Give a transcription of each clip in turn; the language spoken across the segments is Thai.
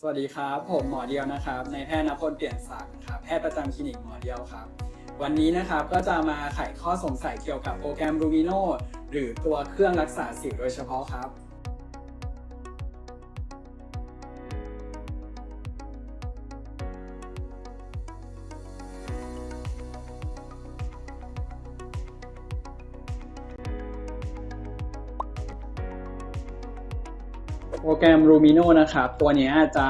สวัสดีครับ ผมหมอเดียวนะครับในแพทย์นพลเปลี่ยนศักดิ์ครับแพทย์ประจำคลินิกหมอเดียวครับ วันนี้นะครับก็จะมาไขข้อสงสัยเกี่ยวกับโปรแกรม Lumino หรือตัวเครื่องรักษาสิวโดยเฉพาะครับ รแกรม Lumino นะครับ ตัวนี้จะ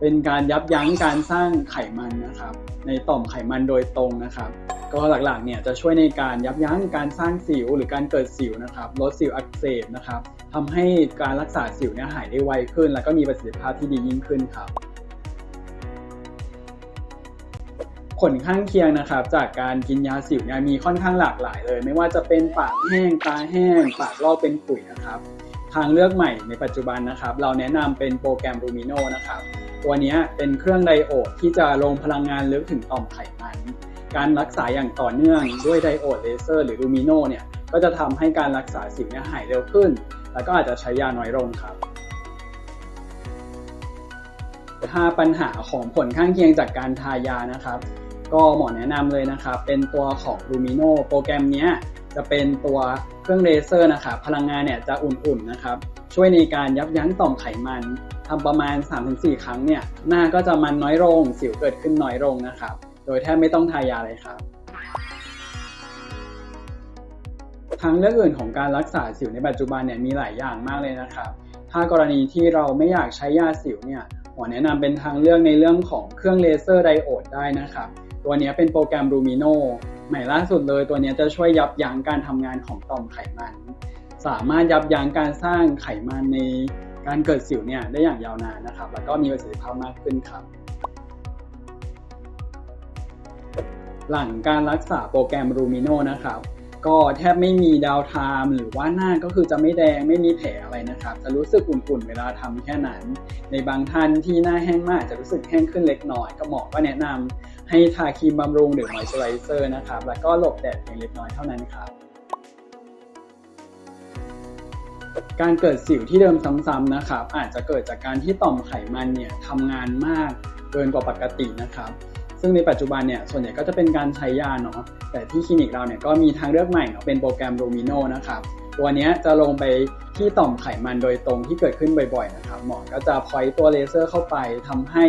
เป็นการยับยั้งการสร้างไขมันนะครับ ในต่อมไขมันโดยตรงนะครับ ก็หลักๆเนี่ยจะช่วยในการยับยั้งการสร้างสิวหรือการเกิดสิวนะครับลดสิวอักเสบนะครับทำให้การรักษาสิวเนี่ยหายได้ไวขึ้น แล้วก็มีประสิทธิภาพที่ดียิ่งขึ้นครับผลข้างเคียงนะครับ จากการกินยาสิวเนี่ยมีค่อนข้างหลากหลายเลย ไม่ว่าจะเป็นปากแห้งตาแห้ง ปากลอกเป็นขุยนะครับ ทางเลือกใหม่ในปัจจุบันนะครับ เราแนะนำเป็นโปรแกรม Lumino นะครับ ตัวนี้เป็นเครื่องไดโอดที่จะลงพลังงานลึกถึงต่อมไขมัน การรักษาอย่างต่อเนื่องด้วยไดโอดเลเซอร์หรือ Lumino เนี่ย ก็จะทำให้การรักษาสิวเนี่ยหายเร็วขึ้น แล้วก็อาจจะใช้ยาน้อยลงครับถ้าปัญหาของผลข้างเคียงจากการทายานะครับ ก็หมอแนะนำเลยนะครับ เป็นตัวของ Lumino โปรแกรมเนี้ย จะเป็นตัวเครื่องเลเซอร์นะครับพลังงานเนี่ยจะอุ่นๆนะครับ ช่วยในการยับยั้งต่อมไขมันทำประมาณ 3-4 ครั้งเนี่ยหน้าก็จะมันน้อยลง สิวเกิดขึ้นน้อยลงนะครับ โดยแทบไม่ต้องทายาเลยครับทางเลือกอื่นของการรักษาสิวในปัจจุบันเนี่ยมีหลายอย่างมากเลยนะครับ ถ้ากรณีที่เราไม่อยากใช้ยาสิวเนี่ยหมอแนะนำเป็นทางเลือกในเรื่องของเครื่องเลเซอร์ไดโอดได้นะครับ ตัวนี้เป็นโปรแกรม Lumino ใหม่ล่าสุดเลยตัวนี้จะช่วยยับยั้งการทำงานของต่อมไขมัน สามารถยับยั้งการสร้างไขมันในการเกิดสิวเนี่ยได้อย่างยาวนานนะครับ แล้วก็มีประสิทธิภาพมากขึ้นครับ หลังการรักษาโปรแกรมรูมิโนนะครับ ก็แทบไม่มีดาวไทม์หรือว่าหน้าก็คือจะไม่แดงไม่มีแผลอะไรนะครับ จะรู้สึกอุ่นๆ เวลาทำแค่นั้น ในบางท่านที่หน้าแห้งมากจะรู้สึกแห้งขึ้นเล็กน้อย ก็หมอก็แนะนำให้ทาครีมบำรุงหรือมอยส์เจอไรเซอร์นะครับ แล้วก็หลบแดดเพียงเล็กน้อยเท่านั้นครับการเกิดสิวที่เดิมซ้ำๆนะครับ อาจจะเกิดจากการที่ต่อมไขมันเนี่ยทำงานมากเกินกว่าปกตินะครับ ซึ่งในปัจจุบันเนี่ยส่วนใหญ่ก็จะเป็นการใช้ยาเนาะแต่ที่คลินิกเราเนี่ยก็มีทางเลือกใหม่เนาะเป็นโปรแกรม Lumino นะครับตัวนี้จะลงไปที่ต่อมไขมันโดยตรงที่เกิดขึ้นบ่อยๆนะครับหมอก็จะพอยตัวเลเซอร์เข้าไปทำให้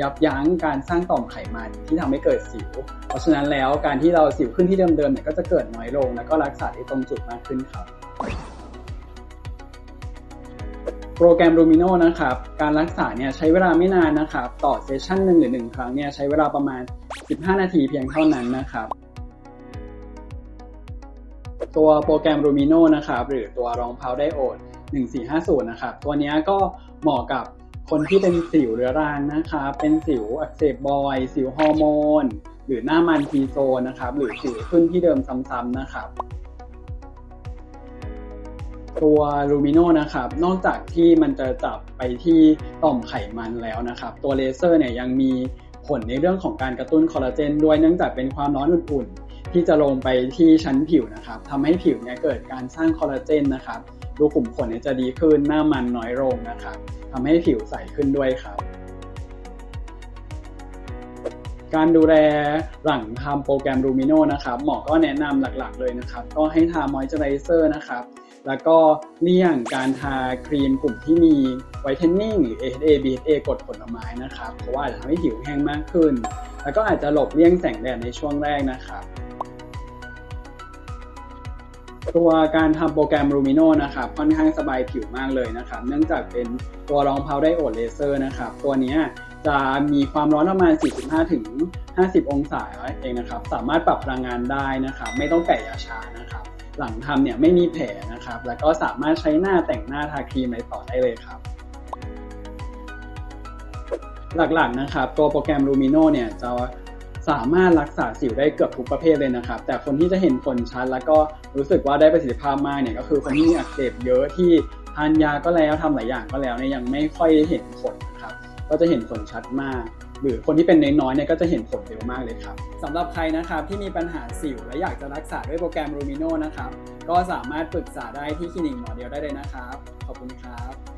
ยับยั้งการสร้างต่อมไขมันที่ทำให้เกิดสิว เพราะฉะนั้นแล้วการที่เราสิวขึ้นที่เดิมๆเนี่ยก็จะเกิดน้อยลง แล้วก็รักษาได้ตรงจุดมากขึ้นครับ โปรแกรม Lumino นะครับ การรักษาเนี่ยใช้เวลาไม่นานนะครับ ต่อเซสชั่นหนึ่งหรือหนึ่งครั้งเนี่ยใช้เวลาประมาณ 15 นาทีเพียงเท่านั้นนะครับ ตัวโปรแกรม Lumino นะครับหรือตัวรองเพาไดโอด1450นะครับ ตัวนี้ก็เหมาะกับคนที่เป็นสิวเรื้อรังนะครับ เป็นสิวอักเสบบ่อย สิวฮอร์โมน หรือหน้ามันทีโซนนะครับ หรือสิวขึ้นที่เดิมซ้ำๆนะครับ ตัว Lumino นะครับ นอกจากที่มันจะจับไปที่ต่อมไขมันแล้วนะครับ ตัวเลเซอร์เนี่ยยังมีผลในเรื่องของการกระตุ้นคอลลาเจนด้วยเนื่องจากเป็นความร้อนอุ่นๆ ที่จะลงไปที่ชั้นผิวนะครับทำให้ผิวเนี่ยเกิดการสร้างคอลลาเจนนะครับรูขุมขนเนี่ยจะดีขึ้นหน้ามันน้อยลงนะครับทำให้ผิวใสขึ้นด้วยครับ การดูแลหลังทำโปรแกรม Lumino นะครับหมอก็แนะนำหลักๆเลยนะครับ ก็ให้ทามอยเจอไรเซอร์นะครับ แล้วก็เลี่ยงการทาครีมกลุ่มที่มีไวท์เทนนิ่งหรือ AHA BHA กดผลไม้นะครับ เพราะว่าจะทำให้ผิวแห้งมากขึ้น แล้วก็อาจจะหลบเลี่ยงแสงแดดในช่วงแรกนะครับตัวการทำโปรแกรม Lumino นะครับค่อนข้างสบายผิวมากเลยนะครับ เนื่องจากเป็นตัวรองเพาไดโอดเลเซอร์นะครับ ตัวนี้จะมีความร้อนประมาณ 45 ถึง 50 องศาเองนะครับ สามารถปรับพลังงานได้นะครับ ไม่ต้องแกะยาชานะครับ หลังทำเนี่ยไม่มีแผลนะครับ แล้วก็สามารถใช้หน้าแต่งหน้าทาครีมอะไรต่อได้เลยครับ หลักๆนะครับ ตัวโปรแกรม Lumino เนี่ยจะสามารถรักษาสิวได้เกือบทุกประเภทเลยนะครับ แต่คนที่จะเห็นผลชัดแล้วก็รู้สึกว่าได้ประสิทธิภาพมากเนี่ยก็คือคนที่มีอักเสบเยอะที่ทานยาก็แล้วทำหลายอย่างก็แล้วเนี่ยยังไม่ค่อยเห็นผลนะครับ ก็จะเห็นผลชัดมาก หรือคนที่เป็นน้อยๆเนี่ยก็จะเห็นผลเร็วมากเลยครับสำหรับใครนะครับที่มีปัญหาสิวและอยากจะรักษาด้วยโปรแกรมรูมิโนนะครับก็สามารถปรึกษาได้ที่คลินิกหมอเดียวได้เลยนะครับ ขอบคุณครับ